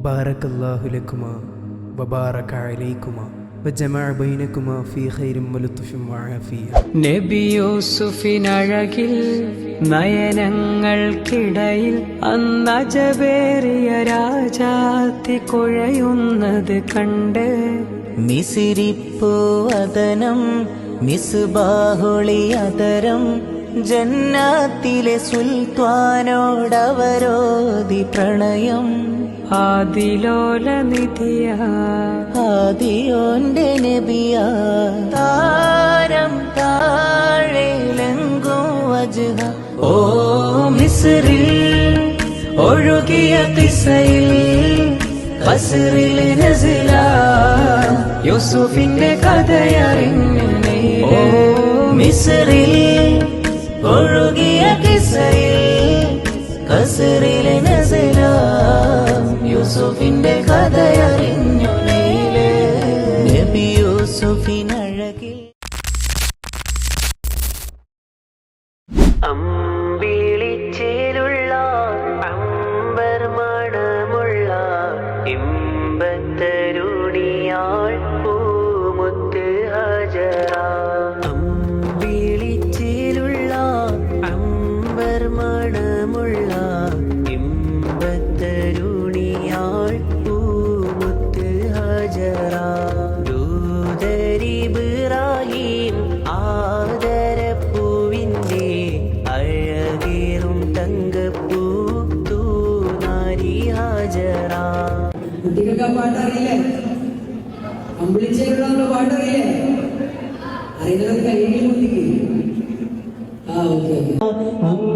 بارك الله لكما وبارك عليكما وجمع بينكما في خير ولطف وعافية നബി യൂസുഫിനഴകിൽ നയനങ്ങൾക്കിടയിൽ അന്നജബേറിയ രാജാത്തി കുഴയുന്നത് കണ്ട് മിസിരിപ്പു വദനം മിസ്ബാഹുളി അതരം ജന്നാത്തിലെ സുൽത്താനോടവരോധി പ്രണയം. ആദിലോല നിധിയ ആദിയോന്റെ നബിയ. താരം താഴെലെങ്കും വജുക ഓ മിസ്രിൽ ഒഴുകിയ തിസയിൽ ബസ്റിൽ നസില. യൂസുഫിന്റെ കഥയറിഞ്ഞേ ഓ മിസ്രിൽ കിസയിൽ കസറിലെ നസലാം യൂസുഫിന്റെ കഥയറിഞ്ഞു നബി യൂസുഫിനഴകിൽ അമ്പിളിച്ചേലുള്ള അമ്പർ മണമുള്ള ഇമ്പത്തരുണിയാൾ മണമുള്ള ഇമ്പത്തരുണിയാൾ പൂമുത്ത് ഹജറ ദൂതരിബ്രാഹിം ആദരപ്പൂവിന്റെ അഴകേറും തങ്കപ്പൂ തൂനാരി ഹാജറ കുട്ടികൾക്ക് ആ പാട്ട് അറിയില്ലേ അമ്പിളിച്ചേരുള്ള പാട്ട് അറിയുന്നവർ കൈകളിൽ കുട്ടിക്ക് ആ ഓക്കെ ഓക്കെ.